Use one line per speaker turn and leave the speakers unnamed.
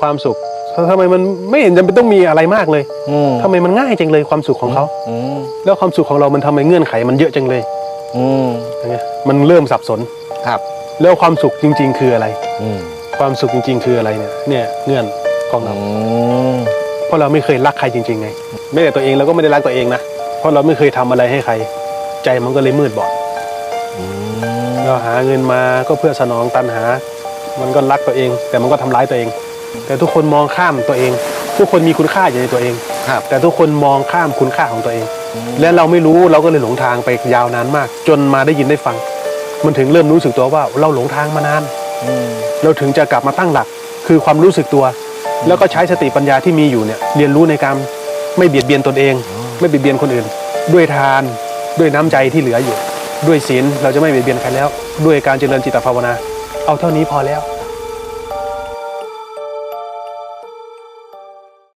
ความสุขทำไมมันไม่เห็นจำเป็นต้องมีอะไรมากเลย
อืม
ทำไมมันง่ายจังเลยความสุขของเขา
อืม
แล้วความสุขของเรามันทำไมเงื่อนไขมันเยอะจังเลย
อืม
อย่างเงี้ยมันเริ่มสับสน
ครับ
แล้วความสุขจริง ๆ คืออะไร
อืม
ความสุขจริง ๆ คืออะไรเนี่ยเนี่ยเงื่อนของเรา
อืม
เพราะเราไม่เคยรักใครจริง ๆ ไง ไม่แต่ตัวเองเราก็ไม่ได้รักตัวเองนะเพราะเราไม่เคยทำอะไรให้ใคร ใจมันก็เลยมืดบอด
อืม
เราหาเงินมาก็เพื่อสนองตันหา มันก็รักตัวเอง แต่มันก็ทำร้ายตัวเอง แต่ทุกคนมองข้ามตัวเอง ทุกคนมีคุณค่าอยู่ในตัวเอง
ครับ
แต่ทุกคนมองข้ามคุณค่าของตัวเอง และเราไม่รู้เราก็เลยหลงทางไปยาวนานมาก จนมาได้ยินได้ฟัง มันถึงเริ่มรู้สึกตัวว่าเราหลงทางมานาน
อืม
เราถึงจะกลับมาตั้งหลัก คือความรู้สึกตัว แล้วก็ใช้สติปัญญาที่มีอยู่เนี่ยเรียนรู้ในการไม่เบียดเบียนตนเอง ไม่เบียดเบียนคนอื่น ด้วยทานด้วยน้ำใจที่เหลืออยู่ ด้วยศีลเราจะไม่เบียดเบียนใครแล้ว ด้วยการเจริญจิตภาวนา เอาเท่านี้พอแล้ว